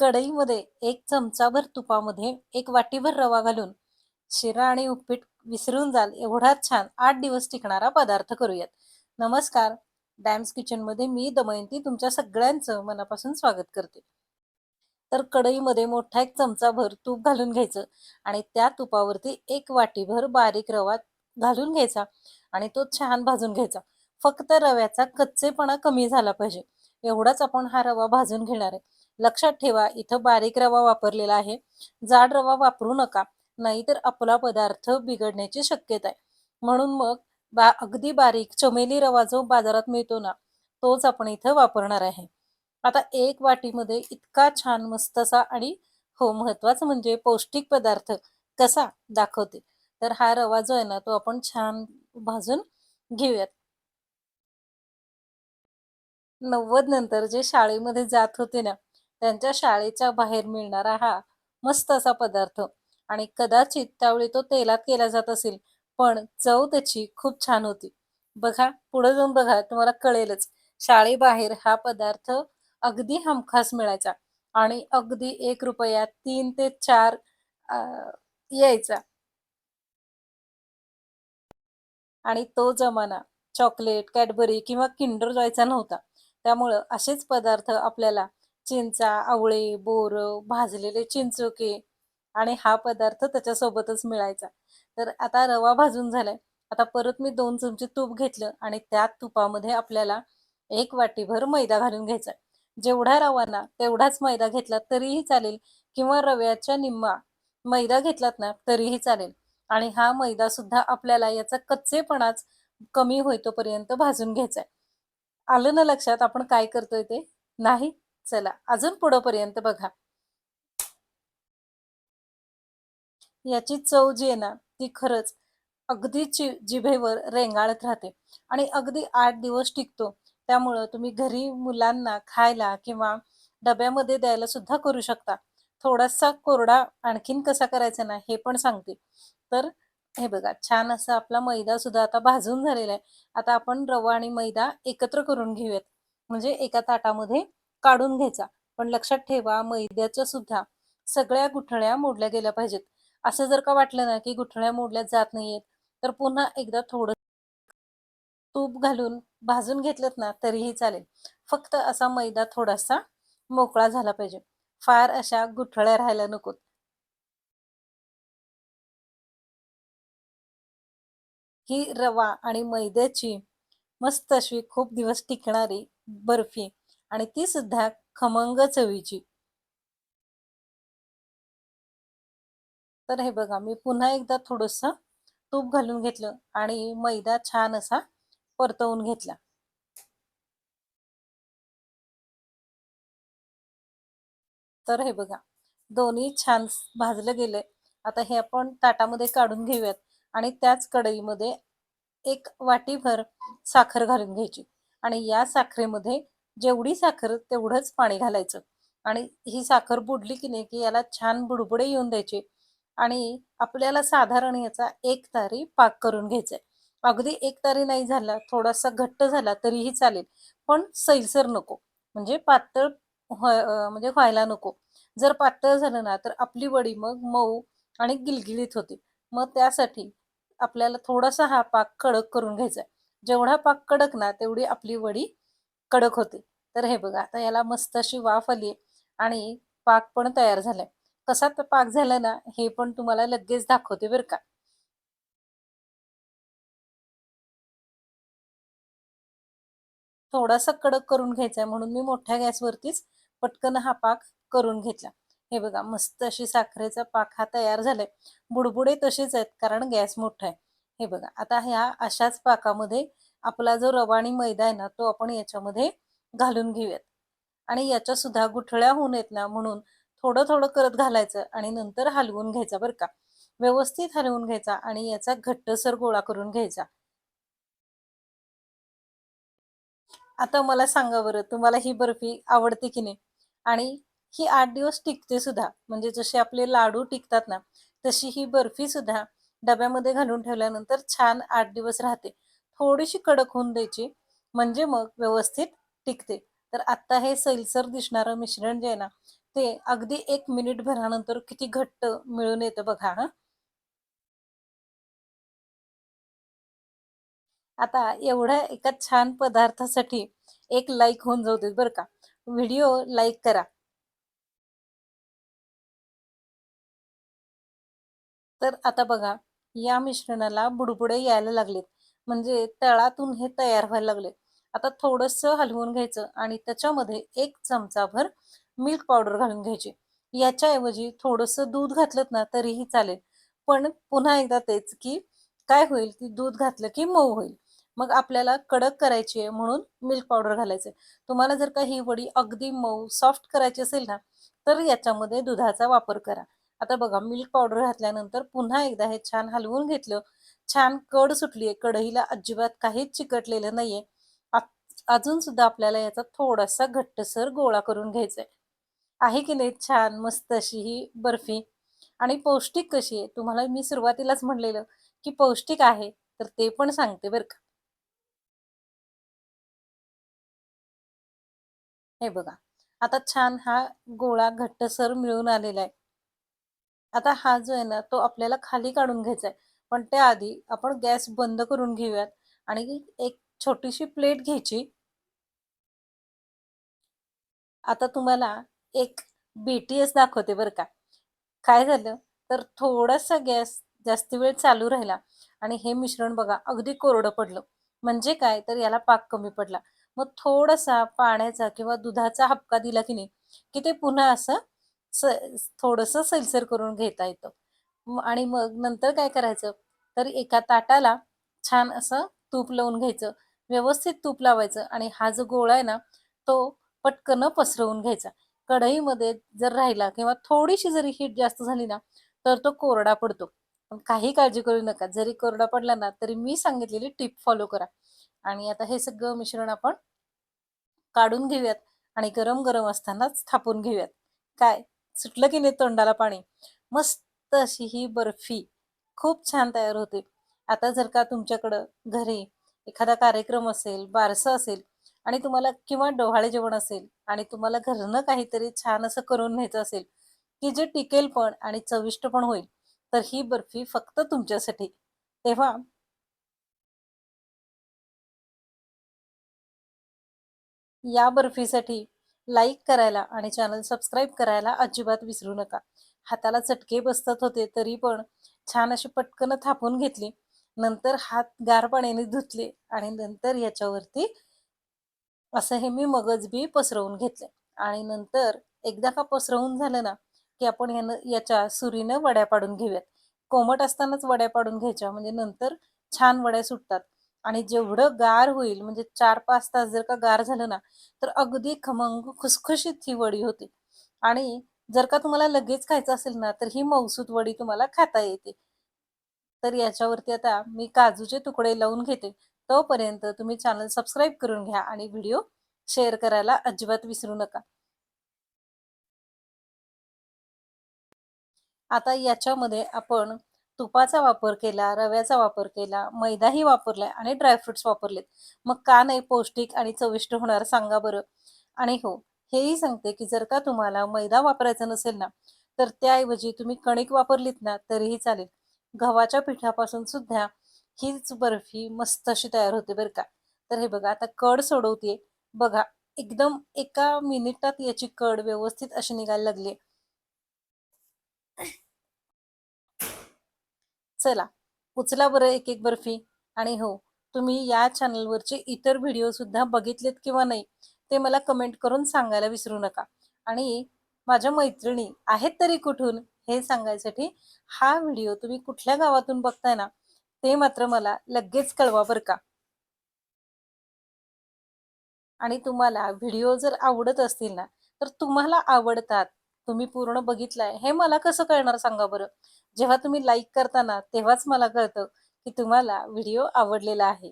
कढईमध्ये एक चमचाभर तुपामध्ये एक वाटीभर रवा घालून शिरा आणि उपीट विसरून जाल एवढा छान आठ दिवस टिकणारा पदार्थ करूयात. नमस्कार. डॅम्स किचनमध्ये मी दमयंती तुमच्या सगळ्यांचं मनापासून स्वागत करते. तर कढईमध्ये मोठा एक चमचाभर तूप घालून घ्यायचं आणि त्या तुपावरती एक वाटीभर बारीक रवा घालून घ्यायचा आणि तो छान भाजून घ्यायचा. फक्त रव्याचा कच्चेपणा कमी झाला पाहिजे. एवढाच आपण हा रवा भाजून घेणार आहे. लक्षात ठेवा इथं बारीक रवा वापरलेला आहे. जाड रवा वापरू नका नाहीतर आपला पदार्थ बिघडण्याची शक्यता आहे म्हणून मग बा अगदी बारीक चमेली रवा जो बाजारात मिळतो ना तोच आपण इथं वापरणार आहे. आता एक वाटीमध्ये इतका छान मस्त असा आणि हो महत्वाचं म्हणजे पौष्टिक पदार्थ कसा दाखवते. तर हा रवा जो आहे ना तो आपण छान भाजून घेऊयात. नव्वद नंतर जे शाळेमध्ये जात होते ना त्यांच्या शाळेच्या बाहेर मिळणारा हा मस्त असा पदार्थ. आणि कदाचित त्यावेळी तो तेलात केला जात असेल पण चव त्याची खूप छान होती. बघा पुढे जाऊन बघा तुम्हाला कळेलच. शाळेबाहेर हा पदार्थ अगदी हमखास मिळायचा. आणि अगदी एक रुपयात तीन ते चार यायचा. आणि तो जमाना चॉकलेट कॅडबरी किंवा किंडर जायचा नव्हता. त्यामुळं असेच पदार्थ आपल्याला चिंचा आवळे बोर भाजलेले चिंचोके आणि हा पदार्थ त्याच्यासोबतच मिळायचा. तर आता रवा भाजून झालाय. आता परत मी दोन चमचे तूप घेतलं आणि त्या तुपामध्ये आपल्याला एक वाटीभर मैदा घालून घ्यायचा. जेवढा रवा ना तेवढाच मैदा घेतला तरीही चालेल किंवा रव्याच्या निम्मा मैदा घेतलात ना तरीही चालेल. आणि हा मैदा सुद्धा आपल्याला याचा कच्चेपणाच कमी होईतोपर्यंत भाजून घ्यायचा आहे. आलं ना लक्षात आपण काय करतोय ते? नाही? चला अजून पुढपर्यंत बघा. याची चव जी आहे ना ती खरंच अगदी चि जिभेवर रेंगाळत राहते. आणि अगदी आठ दिवस टिकतो त्यामुळं तुम्ही घरी मुलांना खायला किंवा डब्यामध्ये द्यायला सुद्धा करू शकता. थोडासा कोरडा आणखीन कसा करायचा ना हे पण सांगते. तर हे बघा छान असा आपला मैदा सुद्धा आता भाजून झालेला आहे. आता आपण रवा आणि मैदा एकत्र करून घेऊयात. म्हणजे एका ताटामध्ये काढून घ्यायचा. पण लक्षात ठेवा मैद्याच्या सुद्धा सगळ्या गुठळ्या मोडल्या गेल्या पाहिजेत. असं जर का वाटलं ना की गुठळ्या मोडल्या जात नाहीयेत तर पुन्हा एकदा थोडं तूप घालून भाजून घेतलं ना तरीही चालेल. फक्त असा मैदा थोडासा मोकळा झाला पाहिजे. फार अशा गुठळ्या राहायला नकोत. ही रवा आणि मैद्याची मस्त अशी खूप दिवस टिकणारी बर्फी आणि ती सुद्धा खमंग चवीची. तर हे बघा मी पुन्हा एकदा थोडस तूप घालून घेतलं आणि मैदा छान असा परतवून घेतला. तर हे बघा दोन्ही छान भाजलं गेलंय. आता हे आपण ताटामध्ये काढून घेऊयात आणि त्याच कढईमध्ये एक वाटीभर साखर घालून घ्यायची आणि या साखरेमध्ये जेवढी साखर तेवढंच पाणी घालायचं. आणि ही साखर बुडली की नाही की याला छान बुडबुडे येऊन द्यायचे. आणि आपल्याला साधारण याचा एक तारी पाक करून घ्यायचा अगदी एक तारी नाही झाला थोडासा घट्ट झाला तरीही चालेल. पण सैलसर नको. म्हणजे पातळ म्हणजे व्हायला नको. जर पातळ झालं ना तर आपली वडी मग मऊ आणि गिलगिलीत होते. मग त्यासाठी आपल्याला थोडासा हा पाक कडक करून घ्यायचा जेवढा पाक कडक ना तेवढी आपली वडी कडक होते. तर हे बघा आता याला मस्त अशी वाफ आली आणि पाक पण तयार झालाय. कसा पाक झाला ना हे पण तुम्हाला लगेच दाखवते बरं का. थोडासा कडक करून घ्यायचा म्हणून मी मोठ्या गॅसवरतीच पटकन हा पाक करून घेतला. हे बघा मस्त अशी साखरेचा पाक हा तयार झालाय. बुडबुडे तसेच आहेत कारण गॅस मोठा आहे. हे बघा आता ह्या अशाच पाकामध्ये आपला जो रवा आणि मैदा आहे ना तो आपण याच्यामध्ये घालून घेऊयात. आणि याच्या सुद्धा गुठळ्या होऊन येत ना म्हणून थोडं थोडं करत घालायचं आणि नंतर हलवून घ्यायचा बरं का. व्यवस्थित हलवून घ्यायचा आणि याचा घट्टसर गोळा करून घ्यायचा. आता मला सांगा बरं तुम्हाला ही बर्फी आवडते की नाही? आणि ही आठ दिवस टिकते सुद्धा म्हणजे जसे आपले लाडू टिकतात ना तशी ही बर्फी सुद्धा डब्यामध्ये घालून ठेवल्यानंतर छान आठ दिवस राहते. थोडीशी कडक होऊन द्यायची म्हणजे मग व्यवस्थित टिकते. तर आत्ता हे सैलसर दिसणारं मिश्रण जे आहे ना ते अगदी एक मिनिट भरानंतर किती घट्ट मिळून येतं बघा हा. आता एवढ्या एका छान पदार्थासाठी एक लाईक होऊन जाऊ देत बरं का. व्हिडिओ लाईक करा. तर आता बघा या मिश्रणाला बुडबुडे यायला लागलेत. म्हणजे तळातून हे तयार व्हायला लागले. आता थोडस हलवून घ्यायचं आणि त्याच्यामध्ये एक चमचाभर मिल्क पावडर घालून घ्यायची. याच्याऐवजी थोडस दूध घातलं ना तरीही चालेल. पण पुन्हा एकदा तेच की काय होईल की दूध घातलं की मऊ होईल. मग आपल्याला कडक करायची आहे म्हणून मिल्क पावडर घालायचं तुम्हाला जर का ही वडी अगदी मऊ सॉफ्ट करायची असेल ना तर याच्यामध्ये दुधाचा वापर करा. आता बघा मिल्क पावडर घातल्यानंतर पुन्हा एकदा हे छान हलवून घेतलं छान कड सुटलीये. कढईला अजिबात काहीच चिकटलेलं नाहीये. अजून सुद्धा आपल्याला याचा थोडासा घट्टसर गोळा करून घ्यायचा आहे आहे की नाही छान मस्त अशी ही बर्फी. आणि पौष्टिक कशी आहे? तुम्हाला मी सुरुवातीलाच म्हणलेलं की पौष्टिक आहे तर ते पण सांगते बरं का. हे बघा आता छान हा गोळा घट्टसर मिळून आलेला आहे. आता हा जो आहे ना तो आपल्याला खाली काढून घ्यायचा आहे पण त्याआधी आपण गॅस बंद करून घेऊयात. आणि एक छोटीशी प्लेट घ्यायची. आता तुम्हाला एक बीटीएस दाखवते बरं का. काय झालं? तर थोडासा गॅस जास्त वेळ चालू राहिला आणि हे मिश्रण बघा अगदी कोरडं पडलं. म्हणजे काय? तर याला पाक कमी पडला. मग थोडासा पाण्याचा किंवा दुधाचा हपका दिला की नाही की ते पुन्हा असं स थोडंसं सैलसर करून घेता येतं. आणि मग नंतर काय करायचं? तर एका ताटाला छान असं तूप लावून घ्यायचं. व्यवस्थित तूप लावायचं आणि हा जो गोळा आहे ना तो पटकन पसरवून घ्यायचा. कढईमध्ये जर राहिला किंवा थोडीशी जरी हीट जास्त झाली ना तर तो कोरडा पडतो. पण काही काळजी करू नका. जरी कोरडा पडला ना तरी मी सांगितलेली टिप फॉलो करा. आणि आता हे सगळं मिश्रण आपण काढून घेऊयात आणि गरम गरम असतानाच थापून घेऊयात. काय? सुटलं की नाही तोंडाला पाणी? मस्त अशी ही बर्फी खूप छान तयार होते. आता जर का तुमच्याकडं घरी एखादा कार्यक्रम असेल बारसं असेल आणि तुम्हाला किंवा डोहाळे जेवण असेल आणि तुम्हाला घरनं काहीतरी छान असं करून न्यायचं असेल की जे टिकेल पण आणि चविष्ट पण होईल तर ही बर्फी फक्त तुमच्यासाठी. तेव्हा या बर्फीसाठी लाईक करायला आणि चॅनल सबस्क्राईब करायला अजिबात विसरू नका. हाताला चटके बसतात होते तरी पण छान अशी पटकन थापून घेतली. नंतर हात गार पाण्याने धुतले आणि नंतर याच्यावरती असं हे मी मगज बी पसरवून घेतले. आणि नंतर एकदा का पसरवून झालं ना की आपण यानं याच्या सुरीनं वड्या पाडून घेऊयात. कोमट असतानाच वड्या पाडून घ्यायच्या म्हणजे नंतर छान वड्या सुटतात. आणि जेवढं गार होईल म्हणजे चार पाच तास जर का गार झालं ना तर अगदी खमंग खुसखुशीत ही वडी होती. आणि जर का तुम्हाला लगेच खायचं असेल ना तर ही मौसूद वडी तुम्हाला खाता येते. तर याच्यावरती आता मी काजूचे तुकडे लावून घेते. तोपर्यंत तुम्ही चॅनल सबस्क्राईब करून घ्या आणि व्हिडिओ शेअर करायला अजिबात विसरू नका. आता याच्यामध्ये आपण तुपाचा वापर केला रव्याचा वापर केला मैदाही वापरलाय आणि ड्रायफ्रुट्स वापरलेत. मग का नाही पौष्टिक आणि चविष्ट होणार सांगा बरं. आणि हो हेही सांगते की जर का तुम्हाला मैदा वापरायचा नसेल ना तर त्याऐवजी तुम्ही कणिक वापरलीत ना तरीही चालेल. गव्हाच्या पिठापासून सुद्धा हीच बर्फी मस्त अशी तयार होते बरं का. तर हे बघा आता कड सोडवते बघा एकदम एका मिनिटात याची कड व्यवस्थित अशी निघायला लागली चला उचला बरं एक एक बर्फी. आणि हो तुम्ही या चॅनलवरचे इतर व्हिडिओ सुद्धा बघितलेत किंवा नाही ते मला कमेंट करून सांगायला विसरू नका. आणि माझ्या मैत्रिणी आहेत तरी कुठून हे सांगायसाठी हा व्हिडिओ तुम्ही कुठल्या गावातून बघताय ना ते मात्र मला लगेच कळवा बरं का. आणि तुम्हाला व्हिडिओ जर आवडत असतील ना तर तुम्हाला आवडतात तुम्ही पूर्ण बघितलाय हे मला कसं कळणार सांगा बरं. जेव्हा तुम्ही लाईक करताना तेव्हाच मला कळतं की तुम्हाला व्हिडिओ आवडलेला आहे.